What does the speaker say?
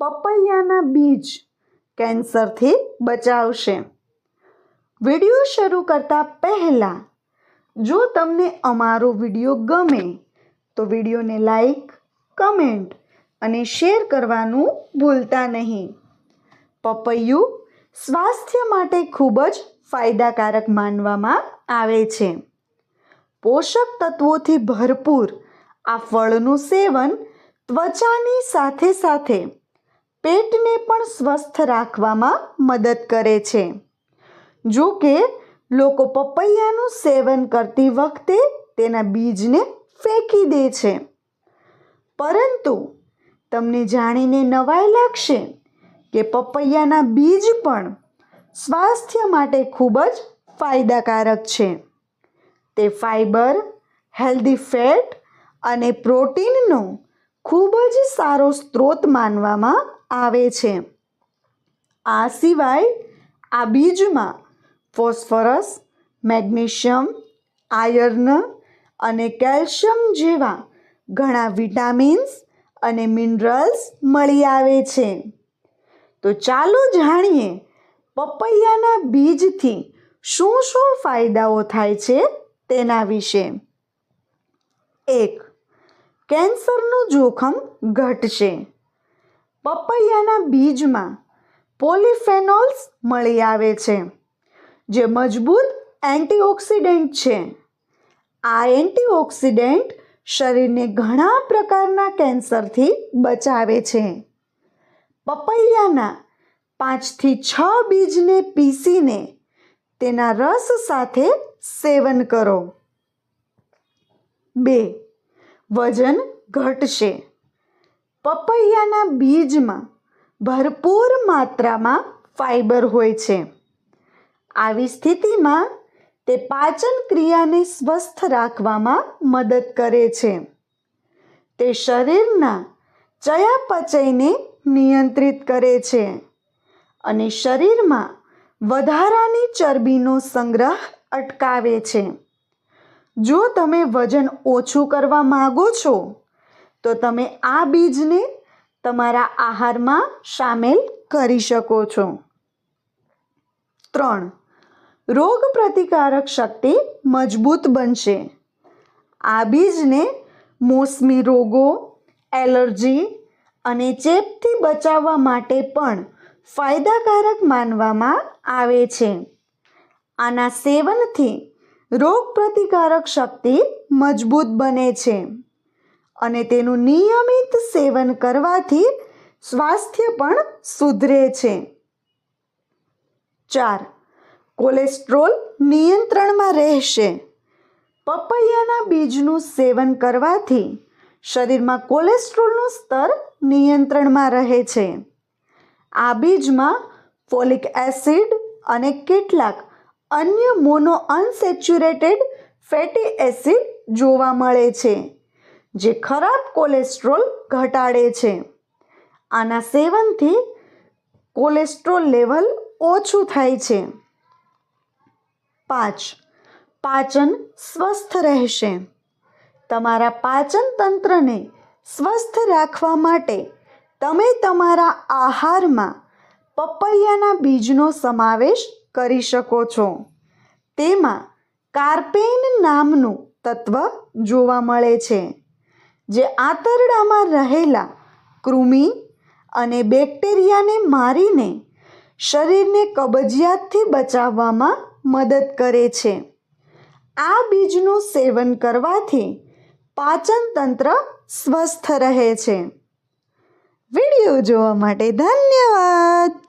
પપૈયાના બીજ કેન્સરથી બચાવશે. વીડિયો શરૂ કરતા પહેલાં, જો તમને અમારો વીડિયો ગમે, તો વિડીયોને લાઈક, કમેન્ટ અને શેર કરવાનું ભૂલતા નહીં. પપૈયું સ્વાસ્થ્ય માટે ખૂબ જ ફાયદાકારક માનવામાં આવે છે. પોષક તત્વોથી ભરપૂર આ ફળનું સેવન ત્વચાની સાથે સાથે પેટને પણ સ્વસ્થ રાખવામાં મદદ કરે છે. જો કે લોકો પપૈયાનું સેવન કરતી વખતે તેના બીજને ફેંકી દે છે. પરંતુ, તમને જાણીને નવાઈ લાગશે કે પપૈયાના બીજ પણ સ્વાસ્થ્ય માટે ખૂબ જ ફાયદાકારક છે. તે ફાઈબર, હેલ્ધી ફેટ અને પ્રોટીનનો ખૂબ જ સારો સ્ત્રોત માનવામાં આવે છે. આ સિવાય આ બીજમાં ફોસ્ફરસ, મેગ્નેશિયમ, આયર્ન અને કેલ્શિયમ જેવા ઘણા વિટામિન્સ અને મિનરલ્સ મળી આવે છે. તો ચાલો જાણીએ પપૈયાના બીજથી શું શું ફાયદાઓ થાય છે તેના વિશે. એક, કેન્સરનું જોખમ ઘટશે. પપૈયાના બીજમાં પોલિફેનોલ્સ મળી આવે છે, જે મજબૂત એન્ટીઓક્સિડન્ટ છે. આ એન્ટીઓક્સિડન્ટ શરીરને ઘણા પ્રકારના કેન્સરથી બચાવે છે. પપૈયાના પાંચથી છ બીજને પીસીને તેના રસ સાથે સેવન કરો. બે, વજન ઘટશે. પપૈયાના બીજમાં ભરપૂર માત્રામાં ફાઈબર હોય છે. આવી સ્થિતિમાં તે પાચન ક્રિયાને સ્વસ્થ રાખવામાં મદદ કરે છે. તે શરીરના ચયાપચયને નિયંત્રિત કરે છે અને શરીરમાં વધારાની ચરબીનો સંગ્રહ અટકાવે છે. જો તમે વજન ઓછું કરવા માગો છો તો તમે આ બીજને તમારા આહારમાં સામેલ કરી શકો છો. ત્રણ, રોગ પ્રતિકારક શક્તિ મજબૂત બનશે. આ બીજને મોસમી રોગો, એલર્જી અને ચેપથી બચાવવા માટે પણ ફાયદાકારક માનવામાં આવે છે. આના સેવનથી રોગ પ્રતિકારક શક્તિ મજબૂત બને છે. અને તેનું નિયમિત સેવન કરવાથી સ્વાસ્થ્ય પણ સુધરે છે. ચાર, કોલેસ્ટ્રોલ નિયંત્રણમાં રહેશે. પપૈયાના બીજનું સેવન કરવાથી શરીરમાં કોલેસ્ટ્રોલનું સ્તર નિયંત્રણમાં રહે છે. આ બીજમાં ફોલિક એસિડ અને કેટલાક અન્ય મોનો અનસેચ્યુરેટેડ ફેટી એસિડ જોવા મળે છે. જે ખરાબ કોલેસ્ટ્રોલ ઘટાડે છે. આના સેવનથી કોલેસ્ટ્રોલ લેવલ ઓછું થાય છે. પાંચ, પાચન સ્વસ્થ રહેશે. તમારા પાચન તંત્રને સ્વસ્થ રાખવા માટે તમે તમારા આહારમાં પપૈયાના બીજનો સમાવેશ કરી શકો છો. તેમાં કાર્પેન નામનું તત્વ જોવા મળે છે. જે આંતરડામાં રહેલા કૃમિ અને બેક્ટેરિયાને મારીને શરીરને કબજિયાતથી બચાવવામાં મદદ કરે છે. આ બીજનું સેવન કરવાથી પાચન તંત્ર સ્વસ્થ રહે છે. વીડિયો જોવા માટે ધન્યવાદ!